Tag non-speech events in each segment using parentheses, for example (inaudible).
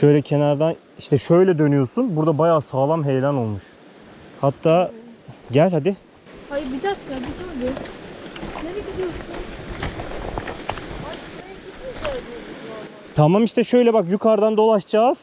Şöyle kenardan işte şöyle dönüyorsun. Burada bayağı sağlam heyelan olmuş. Hatta gel hadi. Hayır bir dakika bir dur. Nereye gidiyorsun? Tamam işte şöyle bak yukarıdan dolaşacağız.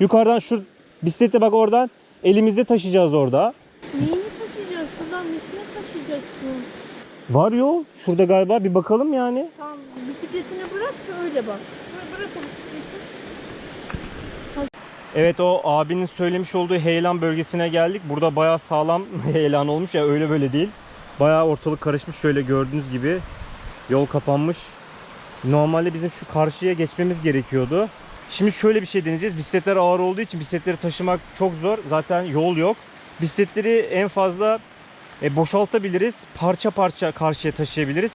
Yukarıdan şu bisiklete bak oradan elimizde taşıyacağız orada. Neyini taşıyacağız? Şuradan nesine taşıyacaksın? Var yol. Şurada galiba bir bakalım yani. Tamam bisikletini bırak da öyle bak. Bırak, bırak o bisikleti. Evet o abinin söylemiş olduğu heyelan bölgesine geldik. Burada bayağı sağlam (laughs) heyelan olmuş ya öyle böyle değil. Bayağı ortalık karışmış şöyle gördüğünüz gibi. Yol kapanmış. Normalde bizim şu karşıya geçmemiz gerekiyordu. Şimdi şöyle bir şey deneyeceğiz. Bisikletler ağır olduğu için bisikletleri taşımak çok zor. Zaten yol yok. Bisikletleri en fazla e, boşaltabiliriz. Parça parça karşıya taşıyabiliriz.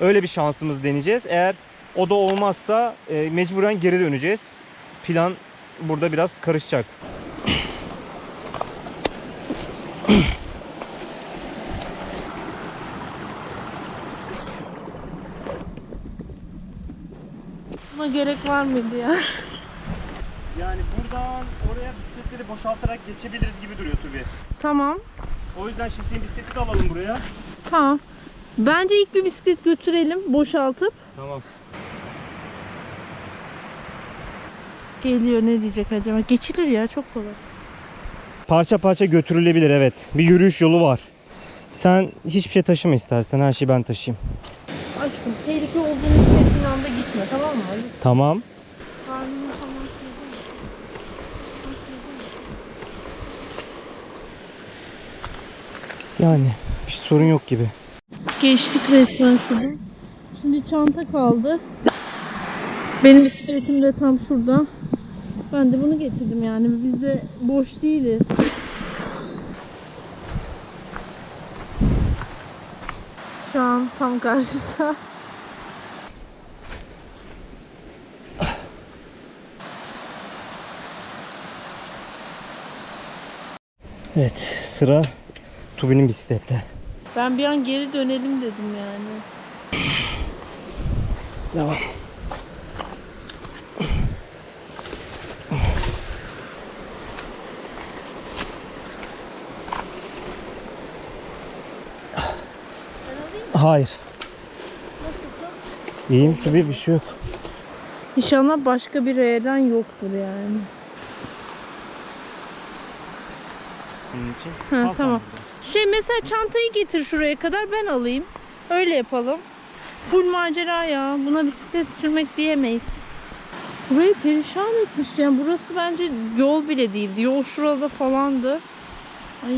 Öyle bir şansımız deneyeceğiz. Eğer o da olmazsa e, mecburen geri döneceğiz. Plan burada biraz karışacak. Buna gerek var mıydı ya? Yani buradan oraya bisikletleri boşaltarak geçebiliriz gibi duruyor tabii. tamam. O yüzden şimdi senin bisikleti de alalım buraya. Tamam. Bence ilk bir bisiklet götürelim boşaltıp. Tamam. Geliyor ne diyecek acaba? Geçilir ya çok kolay. Parça parça götürülebilir evet. Bir yürüyüş yolu var. Sen hiçbir şey taşıma istersen her şeyi ben taşıyayım. Aşkım tehlike olduğunu hissettiğin anda gitme tamam mı? Tamam. Yani bir sorun yok gibi. Geçtik resmen şuradan. Şimdi çanta kaldı. Benim bisikletim de tam şurada. Ben de bunu getirdim yani. Biz de boş değiliz. Şu an tam karşıda. Evet sıra Tubi'nin bisiklette. Ben bir an geri dönelim dedim yani. Devam. Hayır. İyiyim Tubi bir şey yok. İnşallah başka bir R'den yoktur yani. Ha, tamam. Şey mesela çantayı getir şuraya kadar ben alayım. Öyle yapalım. Full macera ya. Buna bisiklet sürmek diyemeyiz. Burayı perişan etmiş. Yani burası bence yol bile değildi. Yol şurada falandı. Ay.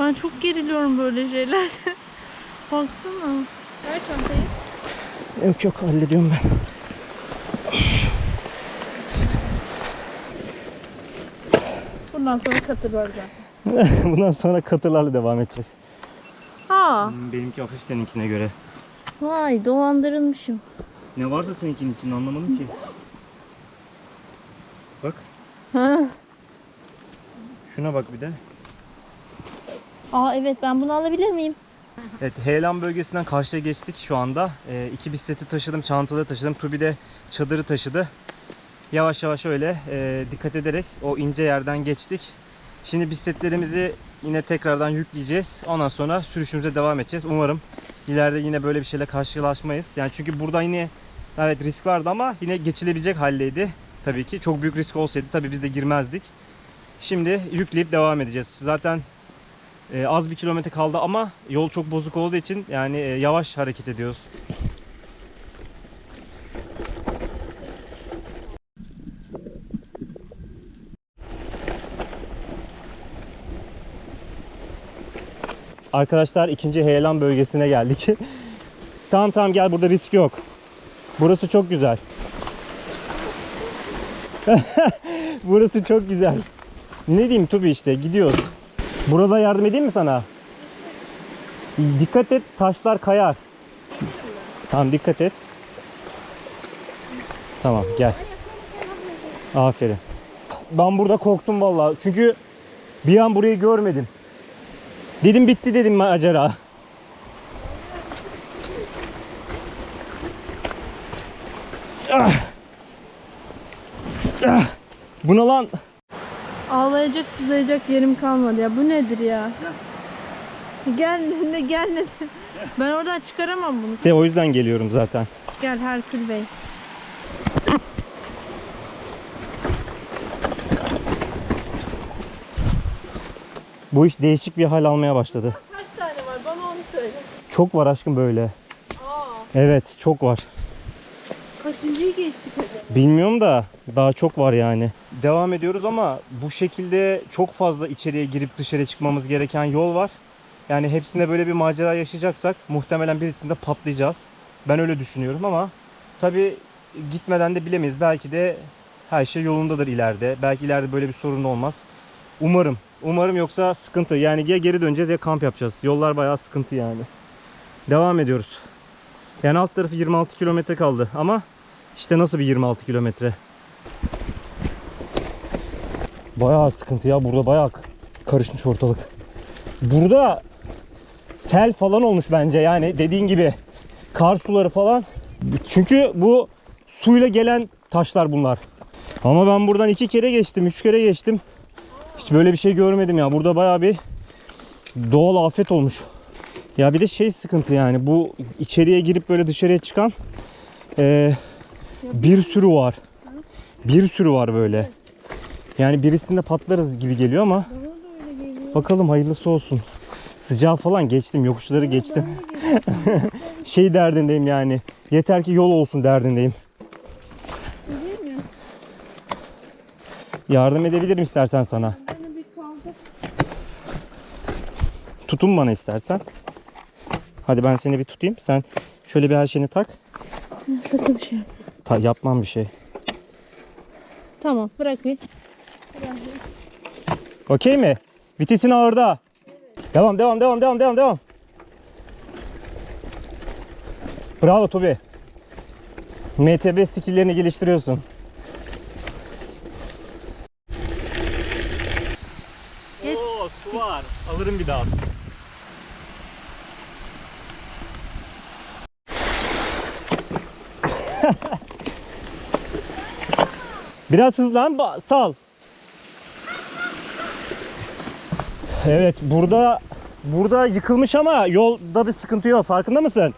Ben çok geriliyorum böyle şeylerde. Baksana. Ver çantayı. Yok yok hallediyorum ben. Bundan sonra katır var zaten. (laughs) Bundan sonra katırlarla devam edeceğiz. Ha. Benimki hafif seninkine göre. Vay dolandırılmışım. Ne varsa seninkinin için anlamadım ki. Bak Ha. şuna bak bir de. Aa evet ben bunu alabilir miyim? Evet heyelan bölgesinden karşıya geçtik şu anda. Ee, iki bisikleti taşıdım, çantaları taşıdım. Tubi de çadırı taşıdı. Yavaş yavaş öyle e, dikkat ederek o ince yerden geçtik. Şimdi bisikletlerimizi yine tekrardan yükleyeceğiz. Ondan sonra sürüşümüze devam edeceğiz. Umarım ileride yine böyle bir şeyle karşılaşmayız. Yani çünkü burada yine evet risk vardı ama yine geçilebilecek haldeydi. Tabii ki çok büyük risk olsaydı tabii biz de girmezdik. Şimdi yükleyip devam edeceğiz. Zaten ee, az bir kilometre kaldı ama yol çok bozuk olduğu için yani e, yavaş hareket ediyoruz. Arkadaşlar ikinci heyelan bölgesine geldik. (laughs) tamam tamam gel burada risk yok. Burası çok güzel. (laughs) Burası çok güzel. Ne diyeyim Tubi işte gidiyoruz. Burada yardım edeyim mi sana? Dikkat et taşlar kayar. Tamam dikkat et. Tamam gel. Aferin. Ben burada korktum vallahi. Çünkü bir an burayı görmedim. Dedim bitti dedim macera. Ah! Ah! Buna lan. Ağlayacak sızlayacak yerim kalmadı ya. Bu nedir ya? Gel ne gel ne. Ben oradan çıkaramam bunu. De o yüzden geliyorum zaten. Gel Herkül Bey. Bu iş değişik bir hal almaya başladı. Kaç tane var? Bana onu söyle. Çok var aşkım böyle. Aa, Evet çok var. Kaçıncıyı geçtik acaba? Bilmiyorum da daha çok var yani. Devam ediyoruz ama bu şekilde çok fazla içeriye girip dışarı çıkmamız gereken yol var. Yani hepsinde böyle bir macera yaşayacaksak muhtemelen birisinde patlayacağız. Ben öyle düşünüyorum ama tabi gitmeden de bilemeyiz. Belki de her şey yolundadır ileride. Belki ileride böyle bir sorun olmaz. Umarım. Umarım yoksa sıkıntı. Yani ya geri döneceğiz ya kamp yapacağız. Yollar bayağı sıkıntı yani. Devam ediyoruz. Yani alt tarafı 26 kilometre kaldı ama işte nasıl bir 26 kilometre? Bayağı sıkıntı ya. Burada bayağı karışmış ortalık. Burada sel falan olmuş bence yani dediğin gibi kar suları falan. Çünkü bu suyla gelen taşlar bunlar. Ama ben buradan iki kere geçtim, üç kere geçtim. Hiç böyle bir şey görmedim ya. Burada bayağı bir doğal afet olmuş. Ya bir de şey sıkıntı yani bu içeriye girip böyle dışarıya çıkan eee, bir sürü var. Bir sürü var böyle. Yani birisinde patlarız gibi geliyor ama bakalım hayırlısı olsun. Sıcağı falan geçtim, yokuşları geçtim. (laughs) şey derdindeyim yani. Yeter ki yol olsun derdindeyim. Yardım edebilirim istersen sana. Tutun bana istersen. Hadi ben seni bir tutayım. Sen şöyle bir her şeyini tak. Sakın şey yap. Ta- yapmam bir şey. Tamam bırak bir. Okey mi? Vitesin ağırda. Devam, devam, devam, devam, devam, devam. Bravo Tobi. MTB skilllerini geliştiriyorsun. Oo, su var. Alırım bir daha. Biraz hızlan, sal. Evet, burada burada yıkılmış ama yolda bir sıkıntı yok. Farkında mısın?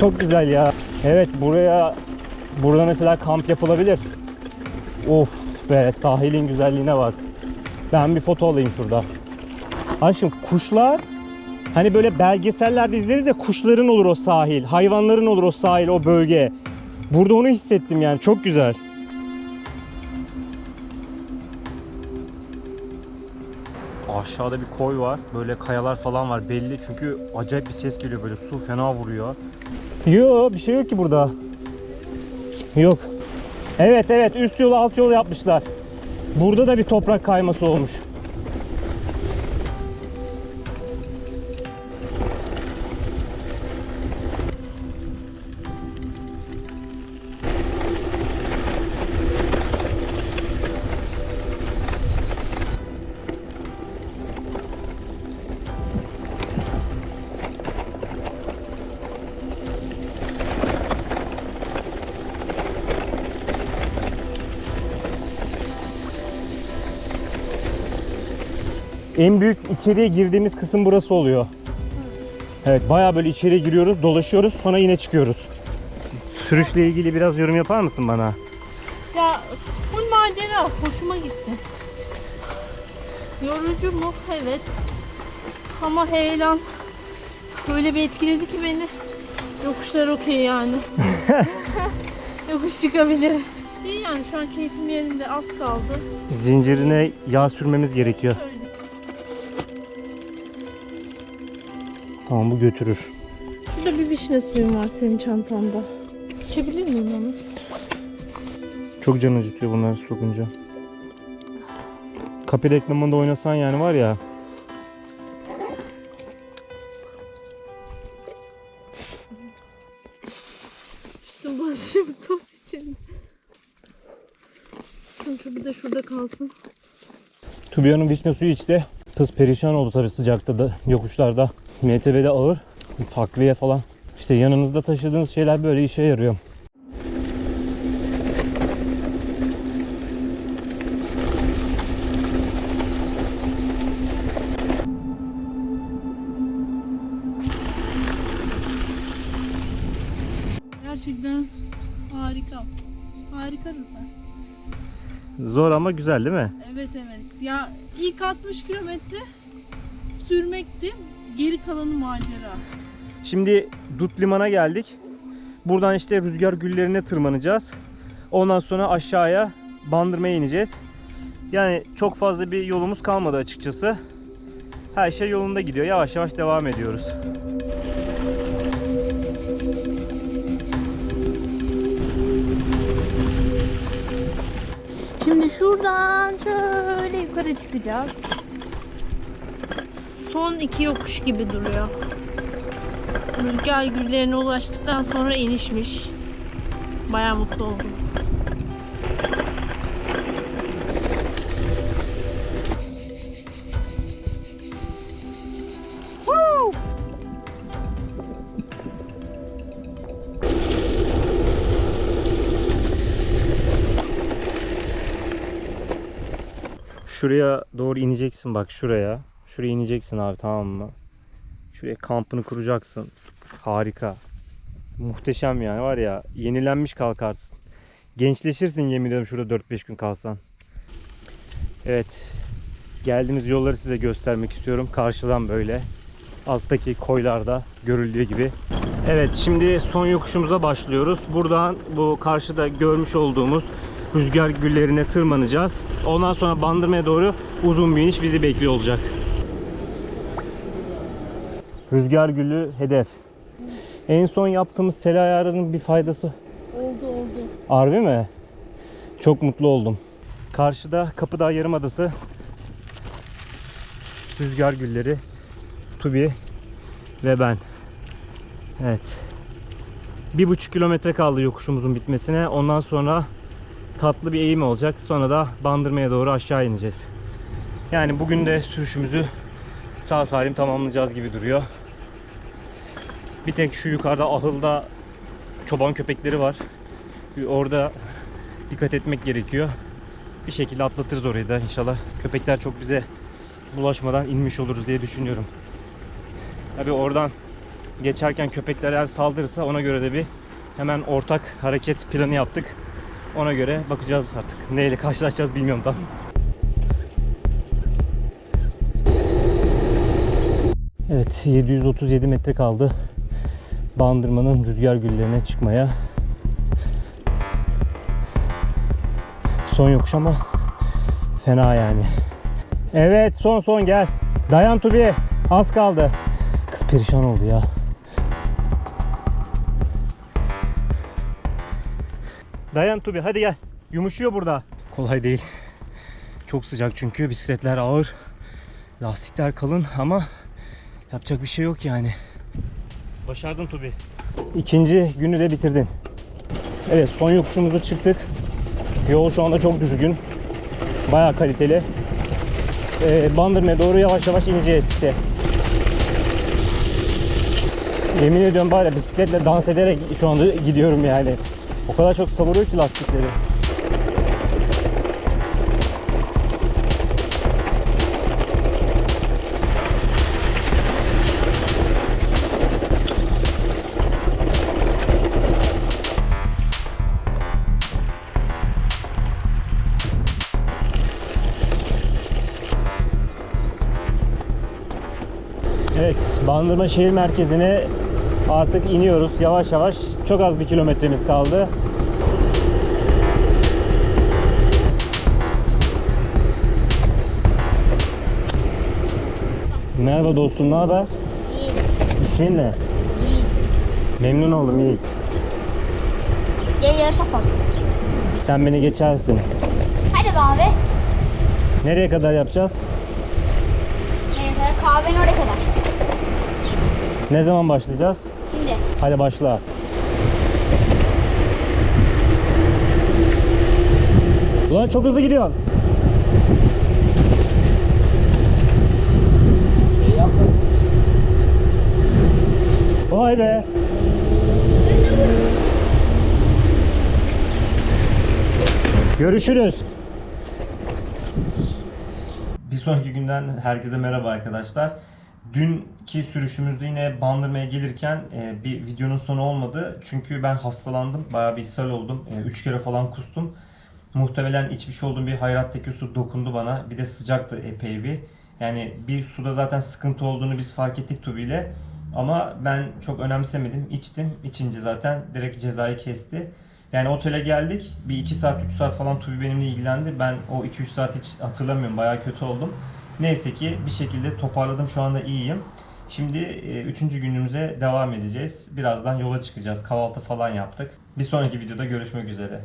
Çok güzel ya. Evet, buraya burada mesela kamp yapılabilir. Of be, sahilin güzelliğine bak. Ben bir foto alayım şurada. Aşkım kuşlar hani böyle belgesellerde izleriz ya kuşların olur o sahil, hayvanların olur o sahil, o bölge. Burada onu hissettim yani çok güzel. Aşağıda bir koy var. Böyle kayalar falan var belli çünkü acayip bir ses geliyor böyle su fena vuruyor. Yok bir şey yok ki burada. Yok. Evet evet üst yolu alt yolu yapmışlar. Burada da bir toprak kayması olmuş. En büyük içeriye girdiğimiz kısım burası oluyor. Evet bayağı böyle içeriye giriyoruz, dolaşıyoruz, sonra yine çıkıyoruz. Sürüşle ilgili biraz yorum yapar mısın bana? Ya full macera. Hoşuma gitti. Yorucu mu? Evet. Ama heyelan böyle bir etkiledi ki beni. Yokuşlar okey yani. (laughs) Yokuş çıkabilir. İyi yani şu an keyfim yerinde az kaldı. Zincirine yağ sürmemiz gerekiyor. Şöyle. Tamam bu götürür. Şurada bir vişne suyum var senin çantanda. İçebilir miyim onu? Çok can acıtıyor bunları sokunca. Kapı reklamında oynasan yani var ya. Üstüm başım toz içinde. kalsın. Tubi de şurada kalsın. Tubiya'nın vişne suyu içti. Kız perişan oldu tabii sıcakta da yokuşlarda. MTB'de ağır. Takviye falan. İşte yanınızda taşıdığınız şeyler böyle işe yarıyor. Gerçekten harika. Harikasın sen. Zor ama güzel değil mi? Evet evet. Ya ilk 60 kilometre sürmekti. Geri kalanı macera. Şimdi Dut Liman'a geldik. Buradan işte rüzgar güllerine tırmanacağız. Ondan sonra aşağıya Bandırma'ya ineceğiz. Yani çok fazla bir yolumuz kalmadı açıkçası. Her şey yolunda gidiyor. Yavaş yavaş devam ediyoruz. Şimdi şuradan şöyle yukarı çıkacağız. Son iki yokuş gibi duruyor. Rüzgar güllerine ulaştıktan sonra inişmiş. Baya mutlu oldum. Şuraya doğru ineceksin bak şuraya. Şuraya ineceksin abi tamam mı? Şuraya kampını kuracaksın. Harika. Muhteşem yani var ya yenilenmiş kalkarsın. Gençleşirsin yemin ediyorum şurada 4-5 gün kalsan. Evet. Geldiğimiz yolları size göstermek istiyorum. Karşıdan böyle. Alttaki koylarda görüldüğü gibi. Evet şimdi son yokuşumuza başlıyoruz. Buradan bu karşıda görmüş olduğumuz rüzgar güllerine tırmanacağız. Ondan sonra Bandırma'ya doğru uzun bir iniş bizi bekliyor olacak. Rüzgar gülü hedef. En son yaptığımız sel ayarının bir faydası Oldu oldu. Harbi mi? Çok mutlu oldum. Karşıda Kapıdağ Yarımadası. Rüzgar gülleri. Tubi ve ben. Evet. Bir buçuk kilometre kaldı yokuşumuzun bitmesine. Ondan sonra tatlı bir eğim olacak. Sonra da Bandırma'ya doğru aşağı ineceğiz. Yani bugün de sürüşümüzü sağ salim tamamlayacağız gibi duruyor. Bir tek şu yukarıda ahılda çoban köpekleri var. Orada dikkat etmek gerekiyor. Bir şekilde atlatırız orayı da inşallah. Köpekler çok bize bulaşmadan inmiş oluruz diye düşünüyorum. Tabi oradan geçerken köpekler eğer saldırırsa ona göre de bir hemen ortak hareket planı yaptık. Ona göre bakacağız artık. Neyle karşılaşacağız bilmiyorum tam. Evet 737 metre kaldı. Bandırmanın rüzgar güllerine çıkmaya. Son yokuş ama fena yani. Evet son son gel. Dayan Tubi. Az kaldı. Kız perişan oldu ya. Dayan Tubi hadi gel. Yumuşuyor burada. Kolay değil. Çok sıcak çünkü bisikletler ağır. Lastikler kalın ama yapacak bir şey yok yani. Başardın Tubi. İkinci günü de bitirdin. Evet son yokuşumuzu çıktık. Yol şu anda çok düzgün. Bayağı kaliteli. Ee, Bandırma'ya doğru yavaş yavaş ineceğiz işte. Yemin ediyorum ya bisikletle dans ederek şu anda gidiyorum yani. O kadar çok savuruyor ki lastikleri. Bandırma şehir merkezine artık iniyoruz yavaş yavaş. Çok az bir kilometremiz kaldı. Merhaba dostum, ne haber? İyi, İsmin ne? iyi. Memnun oldum Yiğit. Gel yarış yapalım. Sen beni geçersin. Hadi be abi. Nereye kadar yapacağız? Neyse kahvenin oraya kadar. Ne zaman başlayacağız? Şimdi. Hadi başla. Ulan çok hızlı gidiyorsun. Vay be. Görüşürüz. Bir sonraki günden herkese merhaba arkadaşlar. Dünkü sürüşümüzde yine Bandırma'ya gelirken e, bir videonun sonu olmadı. Çünkü ben hastalandım. Bayağı bir ishal oldum. 3 kere falan kustum. Muhtemelen içmiş olduğum bir hayrattaki su dokundu bana. Bir de sıcaktı epey bir. Yani bir suda zaten sıkıntı olduğunu biz fark ettik Tubi ile. Ama ben çok önemsemedim. İçtim. İçince zaten direkt cezayı kesti. Yani otele geldik. Bir 2 saat 3 saat falan Tubi benimle ilgilendi. Ben o 2-3 saat hiç hatırlamıyorum. Bayağı kötü oldum. Neyse ki bir şekilde toparladım. Şu anda iyiyim. Şimdi 3. günümüze devam edeceğiz. Birazdan yola çıkacağız. Kahvaltı falan yaptık. Bir sonraki videoda görüşmek üzere.